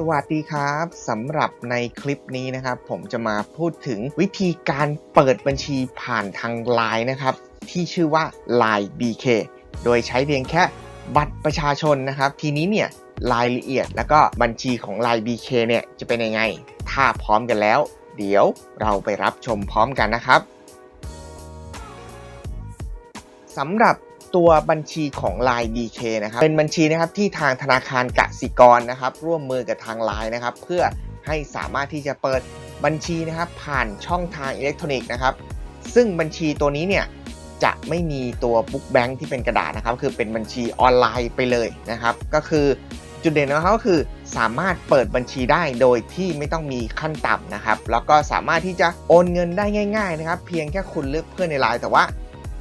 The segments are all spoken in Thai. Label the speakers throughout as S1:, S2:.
S1: สวัสดีครับสำหรับในคลิปนี้นะครับ ผมจะมาพูดถึงวิธีการเปิดบัญชีผ่านทาง Line นะครับ ที่ชื่อว่า Line BK โดยใช้เพียงแค่บัตรประชาชนนะครับ ทีนี้เนี่ยรายละเอียดแล้วก็บัญชีของ Line BK เนี่ยจะเป็นยังไง ถ้าพร้อมกันแล้ว เดี๋ยวเราไปรับชมพร้อมกันนะครับสำหรับ ตัวบัญชีของ Line BK นะครับเป็นบัญชีนะครับที่ทางธนาคารกสิกรนะครับ ร่วมมือกับทาง Line นะครับ เพื่อให้สามารถที่จะเปิดบัญชีนะครับ ผ่านช่องทางอิเล็กทรอนิกส์นะครับ ซึ่งบัญชีตัวนี้เนี่ยจะไม่มีตัวบุ๊กแบงค์ที่เป็นกระดาษนะครับ คือเป็นบัญชีออนไลน์ไปเลยนะครับ ก็คือจุดเด่นของเขาก็คือสามารถเปิดบัญชีได้โดยที่ไม่ต้องมีขั้นต่ำนะครับ แล้วก็สามารถที่จะโอนเงินได้ง่าย ๆ นะครับ เพียงแค่คุณเลือกเพื่อนในไลน์แต่ว่า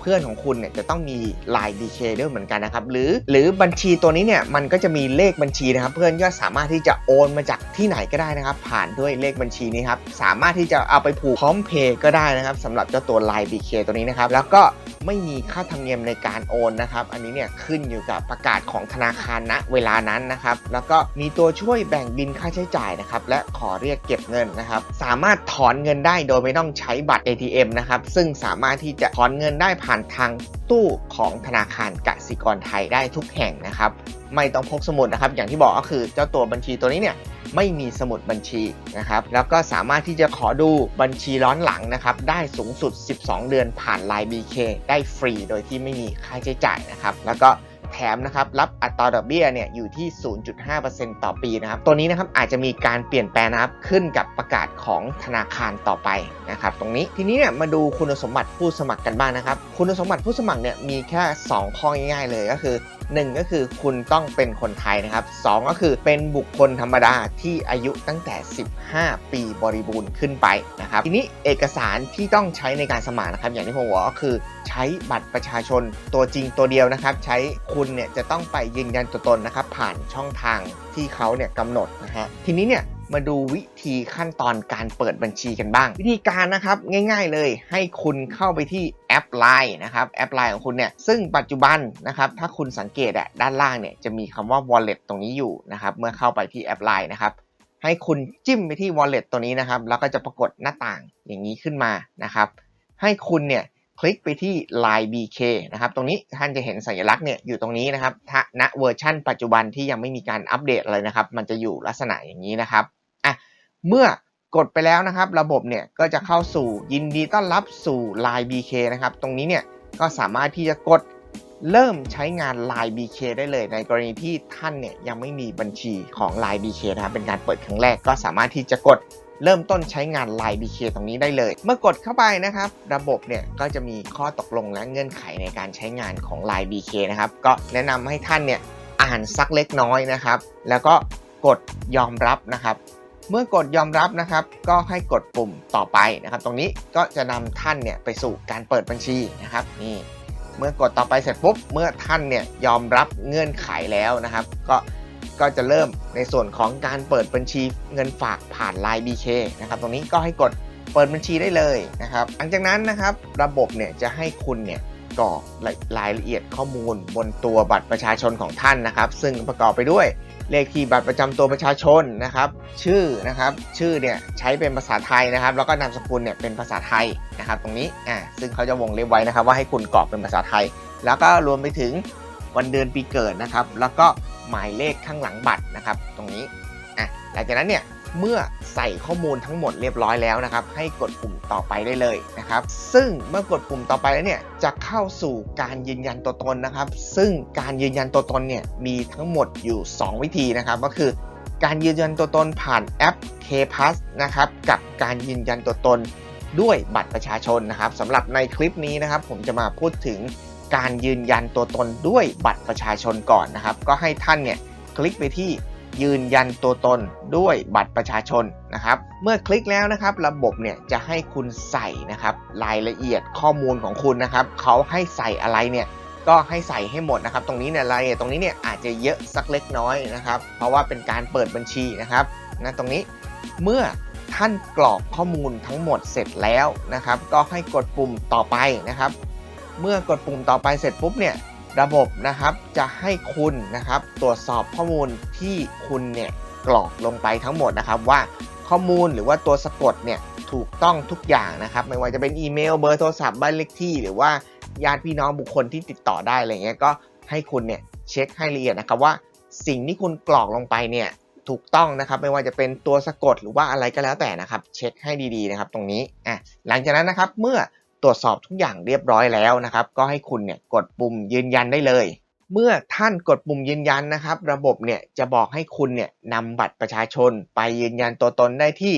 S1: พื่อนของคุณเนี่ยจะต้องมี Line DK ด้วยเหมือนกันนะครับหรือหรือบัญชีตัวนี้เนี่ยมันก็จะมีเลขบัญชีนะครับ เพื่อนก็สามารถที่จะโอนมาจากที่ไหนก็ได้นะครับ ผ่านด้วยเลขบัญชีนี้ครับสามารถที่จะเอาไปผูกพร้อมเพย์ก็ได้นะครับสำหรับเจ้าตัว Line DK ตัวนี้นะครับแล้วก็ไม่มีค่าธรรมเนียมในการโอนนะครับ อันนี้เนี่ยขึ้นอยู่กับประกาศของธนาคารณเวลานั้นนะครับ แล้วก็มีตัวช่วยแบ่งบินค่าใช้จ่ายนะครับ และขอเรียกเก็บเงินนะครับ สามารถถอนเงินได้โดยไม่ต้องใช้บัตร ATM นะครับ ซึ่งสามารถที่จะถอนเงินได้ผ่านทางตู้ของธนาคารกสิกรไทยได้ทุกแห่งนะครับ ไม่ต้องพกสมุดนะครับ อย่างที่บอกก็คือเจ้าตัวบัญชีตัวนี้เนี่ยไม่มีสมุดบัญชีนะครับ แล้วก็สามารถที่จะขอดูบัญชีร้อนหลังนะครับ ได้สูงสุด 12 เดือนผ่าน Line BK ได้ฟรีโดยที่ไม่มีค่าใช้จ่ายนะครับ แล้วก็ แถมนะครับรับอัตราดอกเบี้ยเนี่ยอยู่ที่ 0.5%ต่อปีนะครับตัวนี้นะครับอาจจะมีการเปลี่ยนแปลงนะครับขึ้นกับประกาศของธนาคารต่อไปนะครับตรงนี้ทีนี้เนี่ยมาดูคุณสมบัติผู้สมัครกันบ้างนะครับ คุณสมบัติผู้สมัครเนี่ยมีแค่ 2 ข้อง่ายๆเลยก็คือ1 ก็คือคุณต้องเป็นคนไทยนะครับ 2 ก็คือเป็นบุคคลธรรมดาที่อายุตั้งแต่ 15 ปีบริบูรณ์ขึ้นไปนะครับ ทีนี้เอกสารที่ต้องใช้ในการสมัครนะครับ อย่างที่ผมบอกก็คือใช้บัตรประชาชนตัวจริงตัวเดียวนะครับ ใช้คุณเนี่ยจะต้องไปยืนยันตัวตนนะครับ ผ่านช่องทางที่เขาเนี่ยกำหนดนะฮะทีนี้เนี่ยมาดูวิธีขั้นตอนการเปิดบัญชีกันบ้าง วิธีการนะครับง่าย ๆเลยให้คุณเข้าไปที่ อป Line นะครับแอป Line ของคุณเนี่ยซึ่งปัจจุบันนะครับถ้าคุณสังเกตอะด้านล่างเนี่ยจะมีคำว่า wallet ตรงนี้อยู่นะครับเมื่อเข้าไปที่แอป Line นะครับให้คุณจิ้มไปที่ wallet ตัวนี้นะครับแล้วก็จะปรากฏหน้าต่างอย่างนี้ขึ้นมานะครับให้คุณเนี่ยคลิกไปที่ Line BK นะครับตรงนี้ท่านจะเห็นสัญลักษณ์เนี่ยอยู่ตรงนี้นะครับถ้าณเวอร์ชั่นปัจจุบันที่ยังไม่มีการอัปเดตอะไรนะครับ มันจะอยู่ลักษณะอย่างนี้นะครับอะเมื่อ กดไปแล้วนะครับ ระบบเนี่ยก็จะเข้าสู่ยินดีต้อนรับสู่ Line BK นะครับ ตรงนี้เนี่ยก็สามารถที่จะกดเริ่มใช้งาน Line BK ได้เลย ในกรณีที่ท่านเนี่ยยังไม่มีบัญชีของ Line BK นะครับเป็นการเปิดครั้งแรกก็สามารถที่จะกดเริ่มต้นใช้งาน Line BK ตรงนี้ได้เลย เมื่อกดเข้าไปนะครับ ระบบเนี่ยก็จะมีข้อตกลงและเงื่อนไขในการใช้งานของ Line BK นะครับ ก็แนะนำให้ท่านเนี่ยอ่านสักเล็กน้อยนะครับ แล้วก็กดยอมรับนะครับ เมื่อกดยอมรับนะครับ ก็ให้กดปุ่มต่อไปนะครับ ตรงนี้ก็จะนำท่านเนี่ยไปสู่การเปิดบัญชีนะครับนี่เมื่อกดต่อไปเสร็จปุ๊บเมื่อท่านเนี่ยยอมรับเงื่อนไขแล้วนะครับ ก็ก็จะเริ่มในส่วนของการเปิดบัญชีเงินฝากผ่าน Line BK นะครับ ตรงนี้ก็ให้กดเปิดบัญชีได้เลยนะครับ หลังจากนั้นนะครับระบบเนี่ยจะให้คุณเนี่ยกรอกรายละเอียดข้อมูลบนตัวบัตรประชาชนของท่านนะครับ ซึ่งประกอบไปด้วย เลขที่บัตรประจำตัวประชาชนนะครับ ชื่อนะครับ ชื่อเนี่ยใช้เป็นภาษาไทยนะครับ แล้วก็นามสกุลเนี่ยเป็นภาษาไทยนะครับ ตรงนี้อ่าซึ่งเขาจะวงเล็บไว้นะครับ ว่าให้คุณกรอกเป็นภาษาไทย แล้วก็รวมไปถึงวันเดือนปีเกิดนะครับ แล้วก็หมายเลขข้างหลังบัตรนะครับ ตรงนี้อะหลังจากนั้นเนี่ย เมื่อใส่ข้อมูลทั้งหมดเรียบร้อยแล้วนะครับ ให้กดปุ่มต่อไปได้เลยนะครับ ซึ่งเมื่อกดปุ่มต่อไปแล้วเนี่ยจะเข้าสู่การยืนยันตัวตนนะครับ ซึ่งการยืนยันตัวตนเนี่ยมีทั้งหมดอยู่ 2 วิธีนะครับ ก็คือ การยืนยันตัวตนผ่านแอป K Pass นะครับกับการยืนยันตัวตนด้วยบัตรประชาชนนะครับสำหรับในคลิปนี้นะครับ ผมจะมาพูดถึงการยืนยันตัวตนด้วยบัตรประชาชนก่อนนะครับ ก็ให้ท่านเนี่ยคลิกไปที่ ยืนยันตัวตนด้วยบัตรประชาชนนะครับ เมื่อคลิกแล้วนะครับ ระบบเนี่ยจะให้คุณใส่นะครับรายละเอียดข้อมูลของคุณนะครับเขาให้ใส่อะไรเนี่ยก็ให้ใส่ให้หมดนะครับ ตรงนี้เนี่ยรายละเอียดตรงนี้เนี่ยอาจจะเยอะสักเล็กน้อยนะครับ เพราะว่าเป็นการเปิดบัญชีนะครับนะตรงนี้เมื่อท่านกรอกข้อมูลทั้งหมดเสร็จแล้วนะครับ ก็ให้กดปุ่มต่อไปนะครับ เมื่อกดปุ่มต่อไปเสร็จปุ๊บเนี่ย ระบบนะครับจะให้คุณนะครับตรวจสอบข้อมูลที่คุณเนี่ยกรอกลงไปทั้งหมดนะครับว่าข้อมูลหรือว่าตัวสะกดเนี่ยถูกต้องทุกอย่างนะครับ ไม่ว่าจะเป็นอีเมลเบอร์โทรศัพท์บ้านเลขที่ หรือว่าญาติพี่น้องบุคคลที่ติดต่อได้อะไรเงี้ยก็ให้คุณเนี่ยเช็คให้ละเอียดนะครับว่าสิ่งที่คุณกรอกลงไปเนี่ยถูกต้องนะครับ ไม่ว่าจะเป็นตัวสะกดหรือว่าอะไรก็แล้วแต่นะครับ เช็คให้ดีๆนะครับ ตรงนี้อะหลังจากนั้นนะครับเมื่อ ตรวจสอบทุกอย่างเรียบร้อยแล้วนะครับ ก็ให้คุณเนี่ยกดปุ่มยืนยันได้เลย เมื่อท่านกดปุ่มยืนยันนะครับ ระบบเนี่ยจะบอกให้คุณเนี่ยนำบัตรประชาชน ไปยืนยันตัวตนได้ที่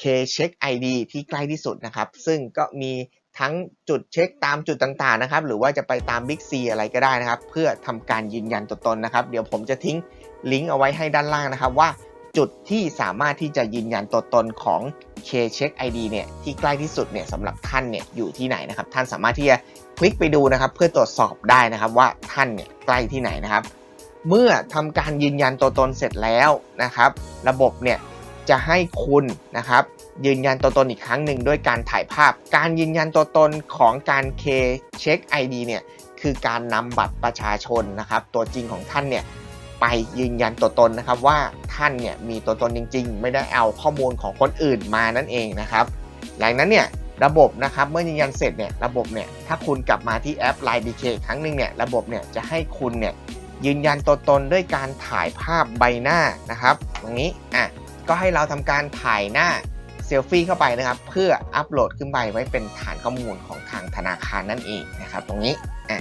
S1: K-Check ID ที่ใกล้ที่สุดนะครับ ซึ่งก็มีทั้งจุดเช็คตามจุดต่างๆนะครับ หรือว่าจะไปตาม Big C อะไรก็ได้นะครับ เพื่อทำการยืนยันตัวตนนะครับ เดี๋ยวผมจะทิ้งลิงก์เอาไว้ให้ด้านล่างนะครับว่า จุดที่สามารถที่จะยืนยันตัวตนของ K-Check ID เนี่ยที่ใกล้ที่สุดเนี่ยสำหรับท่านเนี่ยอยู่ที่ไหนนะครับท่านสามารถที่จะคลิกไปดูนะครับเพื่อตรวจสอบได้นะครับว่าท่านเนี่ยใกล้ที่ไหนนะครับ เมื่อทำการยืนยันตัวตนเสร็จแล้วนะครับ ระบบเนี่ยจะให้คุณนะครับยืนยันตัวตนอีกครั้งหนึ่งด้วยการถ่ายภาพ การยืนยันตัวตนของการ K Check ID เนี่ยคือการนำบัตรประชาชนนะครับ ตัวจริงของท่านเนี่ย ไปยืนยันตัวตนนะครับว่าท่านเนี่ยมีตัวตนจริง ๆ ไม่ได้เอาข้อมูลของคนอื่นมานั่นเองนะครับ หลังนั้นเนี่ยระบบนะครับเมื่อยืนยันเสร็จเนี่ยระบบเนี่ยถ้าคุณกลับมาที่แอป Line BK ครั้งหนึ่งเนี่ยระบบเนี่ยจะให้คุณเนี่ยยืนยันตัวตนด้วยการถ่ายภาพใบหน้านะครับ ตรงนี้อะก็ให้เราทำการถ่ายหน้าเซลฟี่เข้าไปนะครับเพื่ออัปโหลดขึ้นไปไว้เป็นฐานข้อมูลของทางธนาคารนั่นเองนะครับ ตรงนี้อะ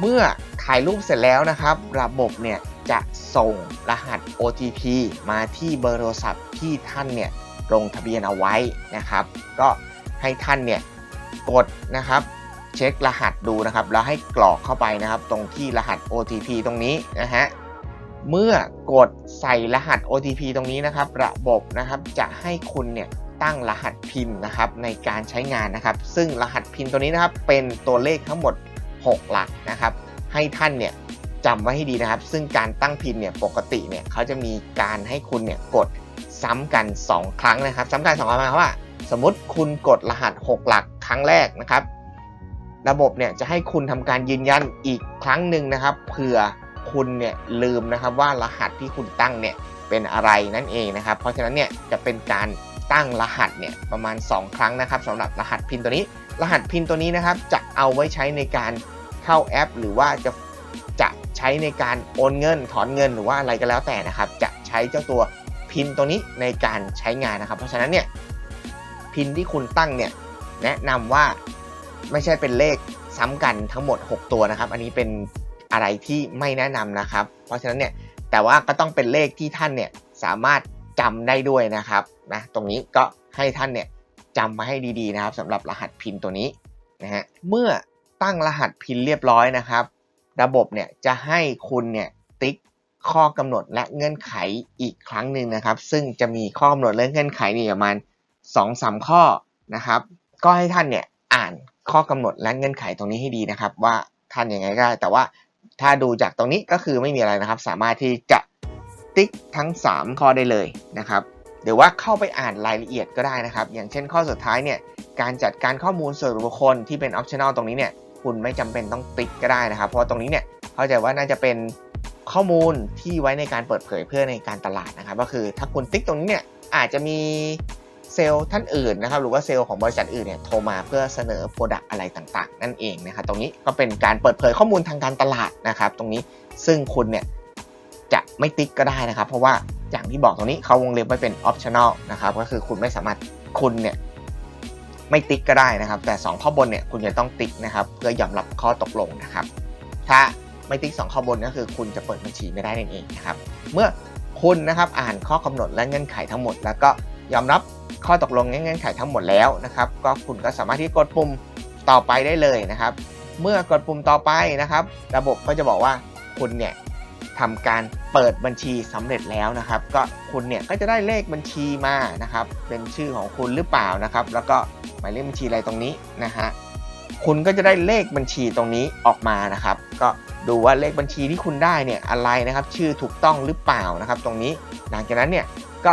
S1: เมื่อถ่ายรูปเสร็จแล้วนะครับ ระบบเนี่ย จะส่งรหัส OTP มาที่เบอร์โทรศัพท์ที่ท่านเนี่ยลงทะเบียนเอาไว้นะครับ ก็ให้ท่านเนี่ยกดนะครับเช็ครหัสดูนะครับ แล้วให้กรอกเข้าไปนะครับ ตรงที่รหัส OTP ตรงนี้นะฮะเมื่อกดใส่รหัส OTP ตรงนี้นะครับ ระบบนะครับจะให้คุณเนี่ยตั้งรหัสพินนะครับในการใช้งานนะครับ ซึ่งรหัสพินตัวนี้นะครับเป็นตัวเลขทั้งหมด 6 หลักนะครับ ให้ท่านเนี่ย จำไว้ให้ดีนะครับ ซึ่งการตั้งพินเนี่ยปกติเนี่ยเขาจะมีการให้คุณเนี่ยกดซ้ำกัน 2 ครั้งนะครับซ้ำกัน2ครั้งหมายความว่า สมมติคุณกดรหัส 6 หลักครั้งแรกนะครับ ระบบเนี่ยจะให้คุณทำการยืนยันอีกครั้งหนึ่งนะครับเผื่อคุณเนี่ยลืมนะครับว่ารหัสที่คุณตั้งเนี่ยเป็นอะไรนั่นเองนะครับ เพราะฉะนั้นเนี่ยจะเป็นการตั้งรหัสเนี่ยประมาณ 2 ครั้งนะครับสำหรับรหัสพินตัวนี้ รหัสพินตัวนี้นะครับจะเอาไว้ใช้ในการเข้าแอป หรือว่าจะ ใช้ในการโอนเงินถอนเงินหรือว่าอะไรก็แล้วแต่นะครับ จะใช้เจ้าตัวพินตัวนี้ในการใช้งานนะครับ เพราะฉะนั้นเนี่ยพินที่คุณตั้งเนี่ยแนะนำว่าไม่ใช่เป็นเลขซ้ำกันทั้งหมด 6 ตัวนะครับ อันนี้เป็นอะไรที่ไม่แนะนำนะครับ เพราะฉะนั้นเนี่ยแต่ว่าก็ต้องเป็นเลขที่ท่านเนี่ยสามารถจำได้ด้วยนะครับนะตรงนี้ก็ให้ท่านเนี่ยจำมาให้ดีๆนะครับสำหรับรหัสพินตัวนี้นะฮะเมื่อตั้งรหัสพินเรียบร้อยนะครับ ระบบเนี่ยจะให้คุณเนี่ยติ๊กข้อกำหนดและเงื่อนไขอีกครั้งหนึ่งนะครับ ซึ่งจะมีข้อกำหนดและเงื่อนไขนี่ประมาณ2อสข้อนะครับ ก็ให้ท่านเนี่ยอ่านข้อกำหนดและเงื่อนไขตรงนี้ให้ดีนะครับ ว่าท่านยังไงก็ได้ แต่ว่าถ้าดูจากตรงนี้ก็คือไม่มีอะไรนะครับ สามารถที่จะติ๊กทั้ง 3 ข้อได้เลยนะครับหรือว่าเข้าไปอ่านรายละเอียดก็ได้นะครับ อย่างเช่นข้อสุดท้ายเนี่ยการจัดการข้อมูลส่วนบุคคลที่เป็น optional ตรงนี้เนี่ย คุณไม่จำเป็นต้องติ๊กก็ได้นะครับ เพราะตรงนี้เนี่ยเข้าใจว่าน่าจะเป็นข้อมูลที่ไว้ในการเปิดเผยเพื่อในการตลาดนะครับ ก็คือถ้าคุณติ๊กตรงนี้เนี่ยอาจจะมีเซลล์ท่านอื่นนะครับ หรือว่าเซลล์ของบริษัทอื่นเนี่ยโทรมาเพื่อเสนอโปรดักต์อะไรต่างๆ นั่นเองนะครับตรงนี้ก็เป็นการเปิดเผยข้อมูลทางการตลาดนะครับ ตรงนี้ซึ่งคุณเนี่ยจะไม่ติ๊กก็ได้นะครับ เพราะว่าอย่างที่บอกตรงนี้เขาวงเล็บไว้เป็น optional นะครับก็คือคุณไม่สามารถคุณเนี่ย ไม่ติ๊กก็ได้นะครับ แต่ 2 ข้อบนเนี่ยคุณจะต้องติ๊กนะครับ เพื่อยอมรับข้อตกลงนะครับ ถ้าไม่ติ๊ก 2 ข้อบนก็คือคุณจะเปิดบัญชีไม่ได้นั่นเองนะครับ เมื่อคุณนะครับอ่านข้อกำหนดและเงื่อนไขทั้งหมด แล้วก็ยอมรับข้อตกลงเงื่อนไขทั้งหมดแล้วนะครับ ก็คุณก็สามารถที่กดปุ่มต่อไปได้เลยนะครับ เมื่อกดปุ่มต่อไปนะครับ ระบบก็จะบอกว่าคุณเนี่ย ทำการเปิดบัญชีสำเร็จแล้วนะครับ ก็คุณเนี่ยก็จะได้เลขบัญชีมานะครับ เป็นชื่อของคุณหรือเปล่านะครับ แล้วก็หมายเลขบัญชีอะไรตรงนี้นะฮะคุณก็จะได้เลขบัญชีตรงนี้ออกมานะครับ ก็ดูว่าเลขบัญชีที่คุณได้เนี่ยอะไรนะครับ ชื่อถูกต้องหรือเปล่านะครับ ตรงนี้หลังจากนั้นเนี่ยก็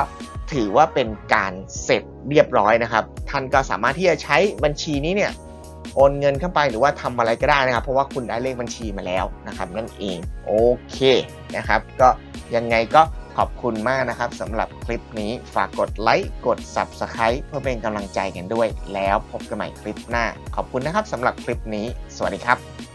S1: ถือว่าเป็นการเสร็จเรียบร้อยนะครับ ท่านก็สามารถที่จะใช้บัญชีนี้เนี่ย โอนเงินเข้าไปหรือว่าทำอะไรก็ได้นะครับ เพราะว่าคุณได้เลขบัญชีมาแล้วนะครับ นั่นเองโอเคนะครับ ก็ยังไงก็ขอบคุณมากนะครับสำหรับคลิปนี้ฝากกดไลค์กด Subscribe เพื่อเป็นกำลังใจกันด้วย แล้วพบกันใหม่คลิปหน้า ขอบคุณนะครับสำหรับคลิปนี้ สวัสดีครับ